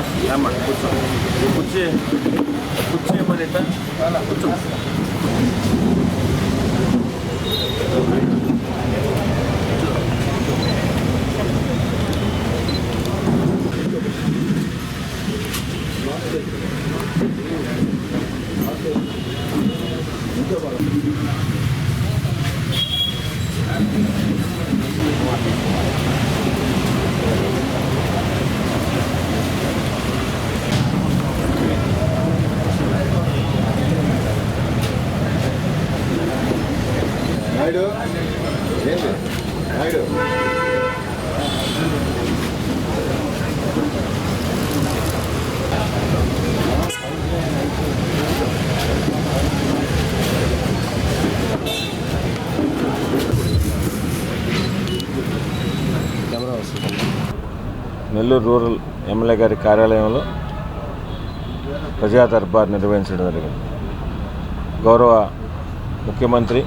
sama sama pucuk pucuk pucuk mereka anak pucuk Thank you. Naidu. ఏంటి? Naidu. Nellore rural MLA గారి కార్యాలయంలో ప్రజా దర్బార్ నిర్వహించడం జరిగింది. గౌరవ ముఖ్యమంత్రి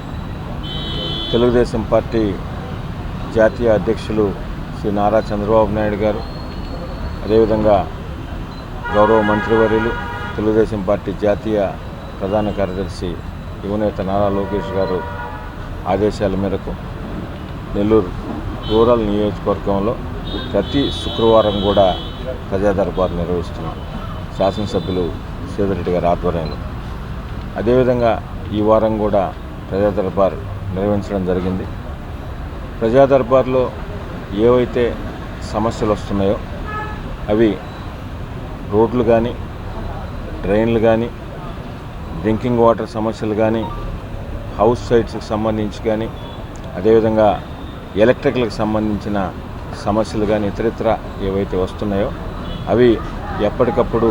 తెలుగుదేశం పార్టీ జాతీయ అధ్యక్షులు శ్రీ నారా చంద్రబాబు నాయుడు గారు అదేవిధంగా గౌరవ మంత్రివర్యులు తెలుగుదేశం పార్టీ జాతీయ ప్రధాన కార్యదర్శి యువనేత నారా లోకేష్ గారు ఆదేశాల మేరకు నెల్లూరు రూరల్ నియోజకవర్గంలో ప్రతి శుక్రవారం కూడా ప్రజా దర్బార్ నిర్వహిస్తున్నాం శాసనసభ్యులు సీతారెడ్డి గారి ఆధ్వర్యంలో. అదేవిధంగా ఈ వారం కూడా ప్రజా దర్బార్ నిర్వహించడం జరిగింది. ప్రజా దర్బార్లో ఏవైతే సమస్యలు వస్తున్నాయో అవి రోడ్లు కానీ డ్రైన్లు కానీ డ్రింకింగ్ వాటర్ సమస్యలు కానీ హౌస్ సైట్స్కి సంబంధించి కానీ అదేవిధంగా ఎలక్ట్రికల్కి సంబంధించిన సమస్యలు కానీ ఇతరితర ఏవైతే వస్తున్నాయో అవి ఎప్పటికప్పుడు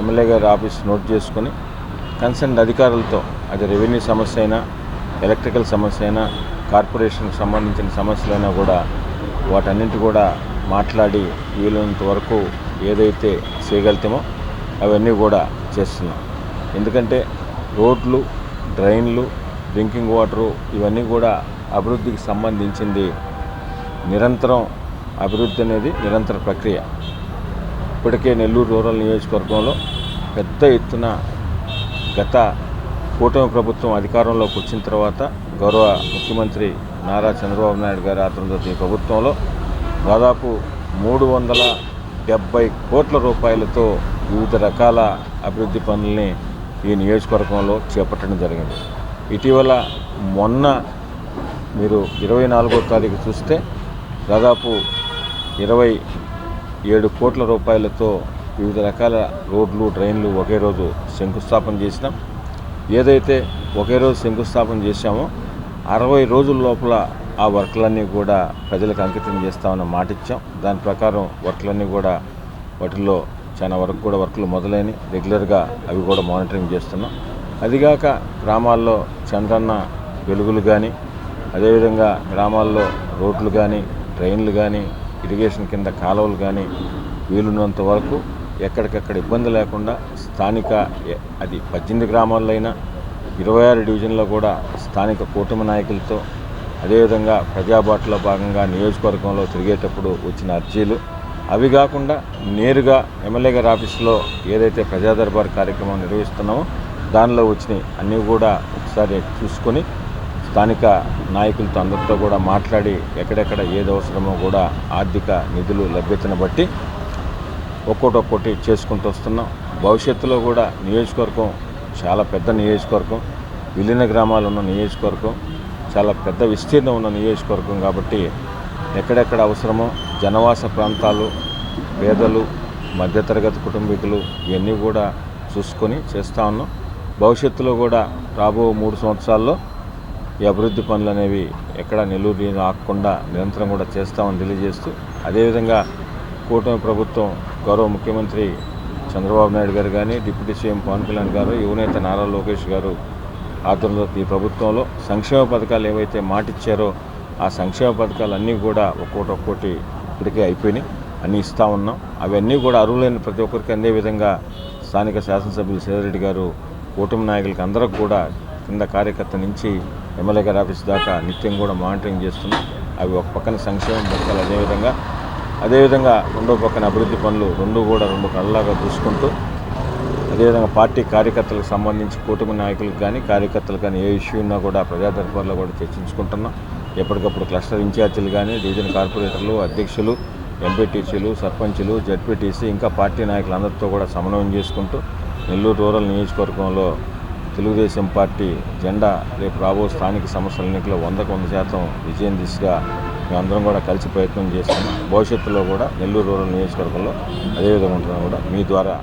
ఎమ్మెల్యే గారి ఆఫీస్ నోట్ చేసుకొని కన్సర్న్ అధికారులతో అది రెవెన్యూ సమస్య అయినా ఎలక్ట్రికల్ సమస్య అయినా కార్పొరేషన్కి సంబంధించిన సమస్యలైనా కూడా వాటన్నింటి కూడా మాట్లాడి వీలైనంత వరకు ఏదైతే చేయగలుగుతామో అవన్నీ కూడా చేస్తున్నాం. ఎందుకంటే రోడ్లు డ్రైన్లు డ్రింకింగ్ వాటరు ఇవన్నీ కూడా అభివృద్ధికి సంబంధించింది నిరంతరం అభివృద్ధి అనేది నిరంతర ప్రక్రియ. ఇప్పటికే నెల్లూరు రూరల్ నియోజకవర్గంలో పెద్ద ఎత్తున గత కూటమి ప్రభుత్వం అధికారంలోకి వచ్చిన తర్వాత గౌరవ ముఖ్యమంత్రి నారా చంద్రబాబు నాయుడు గారి ఆధ్వర్యంలో ఈ ప్రభుత్వంలో దాదాపు మూడు వందల డెబ్బై కోట్ల రూపాయలతో వివిధ రకాల అభివృద్ధి పనుల్ని ఈ నియోజకవర్గంలో చేపట్టడం జరిగింది. ఇటీవల మొన్న మీరు ఇరవై నాలుగో తారీఖు చూస్తే దాదాపు ఇరవై ఏడు కోట్ల రూపాయలతో వివిధ రకాల రోడ్లు డ్రైన్లు ఒకే రోజు శంకుస్థాపన చేసినాం. ఏదైతే ఒకే రోజు శంకుస్థాపన చేశామో అరవై రోజుల లోపల ఆ వర్క్లన్నీ కూడా ప్రజలకు అంకితం చేస్తామన్న మాట ఇచ్చాం. దాని ప్రకారం వర్క్లన్నీ కూడా వాటిల్లో చాలా వరకు కూడా వర్క్లు మొదలైనవి రెగ్యులర్గా అవి కూడా మానిటరింగ్ చేస్తున్నాం. అదిగాక గ్రామాల్లో చంద్రన్న వెలుగులు కానీ అదేవిధంగా గ్రామాల్లో రోడ్లు కానీ ట్రైన్లు కానీ ఇరిగేషన్ కింద కాలువలు కానీ వీలున్నంత వరకు ఎక్కడికక్కడ ఇబ్బంది లేకుండా స్థానిక అది పద్దెనిమిది గ్రామాల్లో అయినా ఇరవై ఆరు డివిజన్లో కూడా స్థానిక కూటమి నాయకులతో అదేవిధంగా ప్రజాబాటలో భాగంగా నియోజకవర్గంలో తిరిగేటప్పుడు వచ్చిన అర్జీలు. అవి కాకుండా నేరుగా ఎమ్మెల్యే గారి ఆఫీసులో ఏదైతే ప్రజా దర్బార్ కార్యక్రమం నిర్వహిస్తున్నామో దానిలో వచ్చినాయి అన్నీ కూడా ఒకసారి చూసుకొని స్థానిక నాయకులతో అందరితో కూడా మాట్లాడి ఎక్కడెక్కడ ఏది అవసరమో కూడా ఆర్థిక నిధులు లభ్యతను బట్టి ఒక్కోటి ఒక్కోటి చేసుకుంటూ వస్తున్నాం. భవిష్యత్తులో కూడా నియోజకవర్గం చాలా పెద్ద నియోజకవర్గం. విలీన గ్రామాలు ఉన్న నియోజకవర్గం చాలా పెద్ద విస్తీర్ణం ఉన్న నియోజకవర్గం కాబట్టి ఎక్కడెక్కడ అవసరమో జనవాస ప్రాంతాలు పేదలు మధ్యతరగతి కుటుంబీకులు ఇవన్నీ కూడా చూసుకొని చేస్తూ ఉన్నాం. భవిష్యత్తులో కూడా రాబో మూడు సంవత్సరాల్లో ఈ అభివృద్ధి పనులు అనేవి ఎక్కడ నిలువు ఆకుండా నిరంతరం కూడా చేస్తామని తెలియజేస్తూ అదేవిధంగా కూటమి ప్రభుత్వం గౌరవ ముఖ్యమంత్రి చంద్రబాబు నాయుడు గారు కానీ డిప్యూటీ సీఎం పవన్ కళ్యాణ్ గారు యువనేత నారా లోకేష్ గారు ఆధ్వర్యంలో ఈ ప్రభుత్వంలో సంక్షేమ పథకాలు ఏవైతే మాటిచ్చారో ఆ సంక్షేమ పథకాలు అన్నీ కూడా ఒక్కోటి ఒక్కోటి ఇప్పటికే అయిపోయినాయి. అన్నీ ఇస్తూ ఉన్నాం. అవన్నీ కూడా అర్హులైన ప్రతి ఒక్కరికి అందే విధంగా స్థానిక శాసనసభ్యులు సేదరెడ్డి గారు కూటమి నాయకులకి అందరూ కూడా కింద కార్యకర్త నుంచి ఎమ్మెల్యే గారి ఆఫీస్ దాకా నిత్యం కూడా మానిటరింగ్ చేస్తున్నాం. అవి ఒక పక్కన సంక్షేమ పథకాలు అదేవిధంగా అదేవిధంగా రెండో పక్కన అభివృద్ధి పనులు రెండు కూడా రెండు కళ్ళలాగా చూసుకుంటూ అదేవిధంగా పార్టీ కార్యకర్తలకు సంబంధించి కూటమి నాయకులకు కానీ కార్యకర్తలు కానీ ఏ ఇష్యూ ఉన్నా కూడా ప్రజా దర్బార్లో కూడా చర్చించుకుంటున్నాం. ఎప్పటికప్పుడు క్లస్టర్ ఇన్ఛార్జీలు కానీ డివిజన్ కార్పొరేటర్లు అధ్యక్షులు ఎంపీటీసీలు సర్పంచులు జడ్పీటీసీ ఇంకా పార్టీ నాయకులందరితో కూడా సమన్వయం చేసుకుంటూ నెల్లూరు రూరల్ నియోజకవర్గంలో తెలుగుదేశం పార్టీ జెండా రేపు రాబో స్థానిక సంస్థల ఎన్నికల్లో వందకు వంద శాతం విజయం దిశగా మేమందరం కూడా కలిసి ప్రయత్నం చేస్తాం. భవిష్యత్తులో కూడా నెల్లూరు రూరల్ నియోజకవర్గంలో అదేవిధంగా ఉంటుందని కూడా మీ ద్వారా